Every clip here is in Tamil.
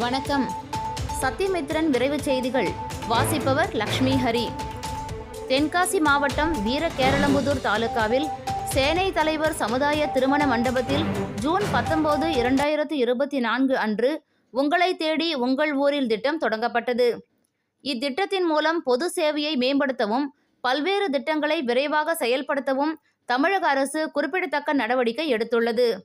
வணக்கம். சத்தியமித்ரன் விரைவு செய்திகள். வாசிப்பவர் லக்ஷ்மி ஹரி. தென்காசி மாவட்டம் வீர கேரளம்புதூர் தாலுகாவில் சேனை தலைவர் சமுதாய திருமண மண்டபத்தில் ஜூன் பத்தொன்பது இரண்டாயிரத்து இருபத்தி நான்கு அன்று உங்களை தேடி உங்கள் ஊரில் திட்டம் தொடங்கப்பட்டது. இத்திட்டத்தின் மூலம் பொது சேவையை மேம்படுத்தவும் பல்வேறு திட்டங்களை விரைவாக செயல்படுத்தவும் தமிழக அரசு குறிப்பிடத்தக்க நடவடிக்கை எடுத்துள்ளது.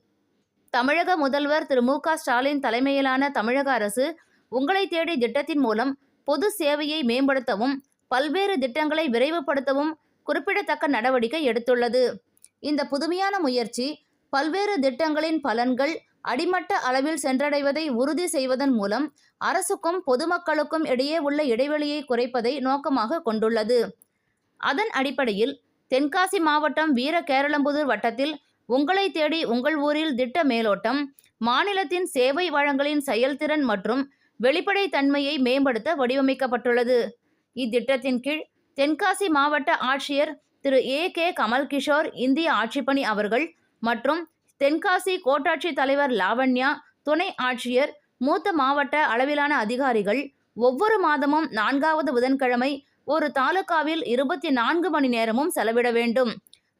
தமிழக முதல்வர் திரு மு ஸ்டாலின் தலைமையிலான தமிழக அரசு உங்களை தேடி திட்டத்தின் மூலம் பொது சேவையை மேம்படுத்தவும் பல்வேறு திட்டங்களை விரைவுபடுத்தவும் குறிப்பிடத்தக்க நடவடிக்கை எடுத்துள்ளது. இந்த புதுமையான முயற்சி பல்வேறு திட்டங்களின் பலன்கள் அடிமட்ட அளவில் சென்றடைவதை உறுதி செய்வதன் மூலம் அரசுக்கும் பொதுமக்களுக்கும் இடையே உள்ள இடைவெளியை குறைப்பதை நோக்கமாக கொண்டுள்ளது. அதன் அடிப்படையில் தென்காசி மாவட்டம் வீர கேரளம்புதூர் வட்டத்தில் உங்களை தேடி உங்கள் ஊரில் திட்ட மேலோட்டம் மாநிலத்தின் சேவை வழங்கலின் செயல்திறன் மற்றும் வெளிப்படைத்தன்மையை மேம்படுத்த வடிவமைக்கப்பட்டுள்ளது. இத்திட்டத்தின் கீழ் தென்காசி மாவட்ட ஆட்சியர் திரு. ஏ. கே. கமல் கிஷோர் இந்திய ஆட்சிப்பணி அவர்கள் மற்றும் தென்காசி கோட்டாட்சி தலைவர் லாவண்யா துணை ஆட்சியர் மூத்த மாவட்ட அளவிலான அதிகாரிகள் ஒவ்வொரு மாதமும் நான்காவது புதன்கிழமை ஒரு தாலுகாவில் இருபத்தி நான்கு மணி நேரமும் செலவிட வேண்டும்.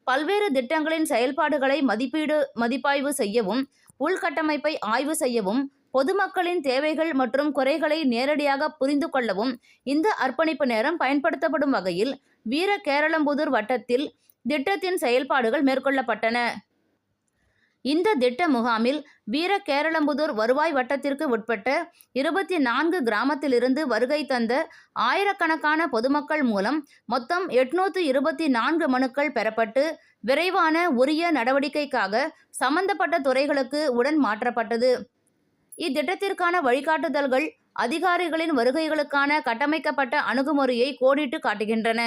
பல்வேறு திட்டங்களின் செயல்பாடுகளை மதிப்பீடு மதிப்பாய்வு செய்யவும் உள்கட்டமைப்பை ஆய்வு செய்யவும் பொதுமக்களின் தேவைகள் மற்றும் குறைகளை நேரடியாக புரிந்து கொள்ளவும் இந்த அர்ப்பணிப்பு நேரம் பயன்படுத்தப்படும் வகையில் வீர கேரளம்புதூர் வட்டத்தில் திட்டத்தின் செயல்பாடுகள் மேற்கொள்ளப்பட்டன. இந்த திட்ட முகாமில் வீர கேரளம்புதூர் வருவாய் வட்டத்திற்கு உட்பட்ட இருபத்தி நான்கு கிராமத்திலிருந்து வருகை தந்த ஆயிரக்கணக்கான பொதுமக்கள் மூலம் மொத்தம் எட்நூற்று இருபத்தி நான்கு மனுக்கள் பெறப்பட்டு விரைவான உரிய நடவடிக்கைக்காக சம்பந்தப்பட்ட துறைகளுக்கு உடன் மாற்றப்பட்டது. இத்திட்டத்திற்கான வழிகாட்டுதல்கள் அதிகாரிகளின் வருகைகளுக்கான கட்டமைக்கப்பட்ட அணுகுமுறையை கோடிட்டு காட்டுகின்றன.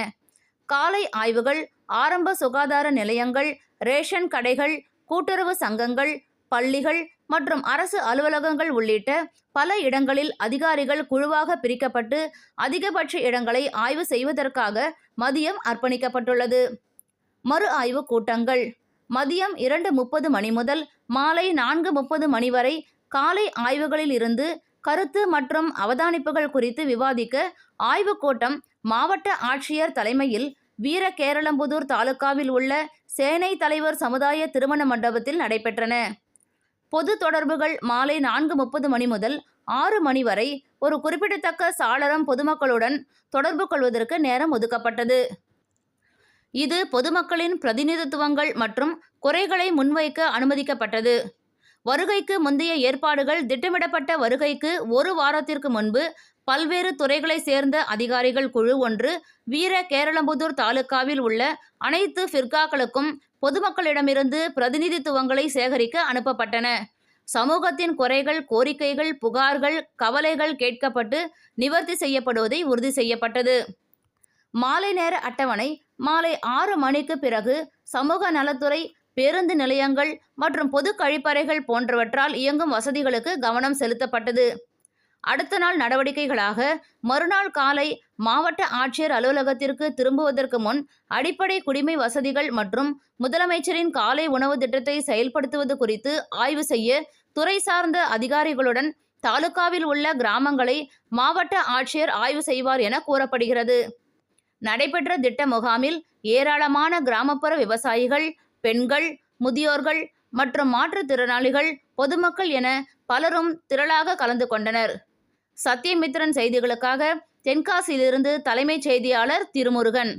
காலை ஆய்வுகள் ஆரம்ப சுகாதார நிலையங்கள் ரேஷன் கடைகள் கூட்டுறவு சங்கங்கள் பள்ளிகள் மற்றும் அரசு அலுவலகங்கள் உள்ளிட்ட பல இடங்களில் அதிகாரிகள் குழுவாக பிரிக்கப்பட்டு அதிகபட்ச இடங்களை ஆய்வு செய்வதற்காக மதியம் அர்ப்பணிக்கப்பட்டுள்ளது. மறு ஆய்வு கூட்டங்கள். மதியம் இரண்டு முப்பது மணி முதல் மாலை நான்கு முப்பது மணி வரை காலை ஆய்வுகளில் இருந்து கருத்து மற்றும் அவதானிப்புகள் குறித்து விவாதிக்க ஆய்வுக் கூட்டம் மாவட்ட ஆட்சியர் தலைமையில் வீர கேரளம்புதூர் தாலுகாவில் உள்ள சேனை தலைவர் சமுதாய திருமண மண்டபத்தில் நடைபெற்றன. பொது தொடர்புகள் மாலை நான்கு முப்பது மணி முதல் ஆறு மணி வரை ஒரு குறிப்பிடத்தக்க சாளரம் பொதுமக்களுடன் தொடர்பு கொள்வதற்கு நேரம் ஒதுக்கப்பட்டது. இது பொதுமக்களின் பிரதிநிதித்துவங்கள் மற்றும் குறைகளை முன்வைக்க அனுமதிக்கப்பட்டது. வருகைக்கு முந்தைய ஏற்பாடுகள் திட்டமிடப்பட்ட வருகைக்கு ஒரு வாரத்திற்கு முன்பு பல்வேறு துறைகளை சேர்ந்த அதிகாரிகள் குழு ஒன்று வீர கேரளம்புதூர் தாலுகாவில் உள்ள அனைத்து ஃபிர்காக்களுக்கும் பொதுமக்களிடமிருந்து பிரதிநிதித்துவங்களை சேகரிக்க அனுப்பப்பட்டன. சமூகத்தின் குறைகள் கோரிக்கைகள் புகார்கள் கவலைகள் கேட்கப்பட்டு நிவர்த்தி செய்யப்படுவதை உறுதி செய்யப்பட்டது. மாலை நேர அட்டவணை மாலை ஆறு மணிக்கு பிறகு சமூக நலத்துறை பேருந்து நிலையங்கள் மற்றும் பொது கழிப்பறைகள் போன்றவற்றால் இயங்கும் வசதிகளுக்கு கவனம் செலுத்தப்பட்டது. அடுத்த நாள் நடவடிக்கைகளாக மறுநாள் காலை மாவட்ட ஆட்சியர் அலுவலகத்திற்கு திரும்புவதற்கு முன் அடிப்படை குடிமை வசதிகள் மற்றும் முதலமைச்சரின் காலை உணவு திட்டத்தை செயல்படுத்துவது குறித்து ஆய்வு செய்ய துறை சார்ந்த அதிகாரிகளுடன் தாலுகாவில் உள்ள கிராமங்களை மாவட்ட ஆட்சியர் ஆய்வு செய்வார் என கூறப்படுகிறது. நடைபெற்ற திட்ட முகாமில் ஏராளமான கிராமப்புற விவசாயிகள் பெண்கள் முதியோர்கள் மற்றும் மாற்றுத்திறனாளிகள் பொதுமக்கள் என பலரும் திரளாக கலந்து கொண்டனர். சத்யமித்ரன் செய்திகளுக்காக தென்காசியிலிருந்து தலைமைச் செய்தியாளர் திருமுருகன்.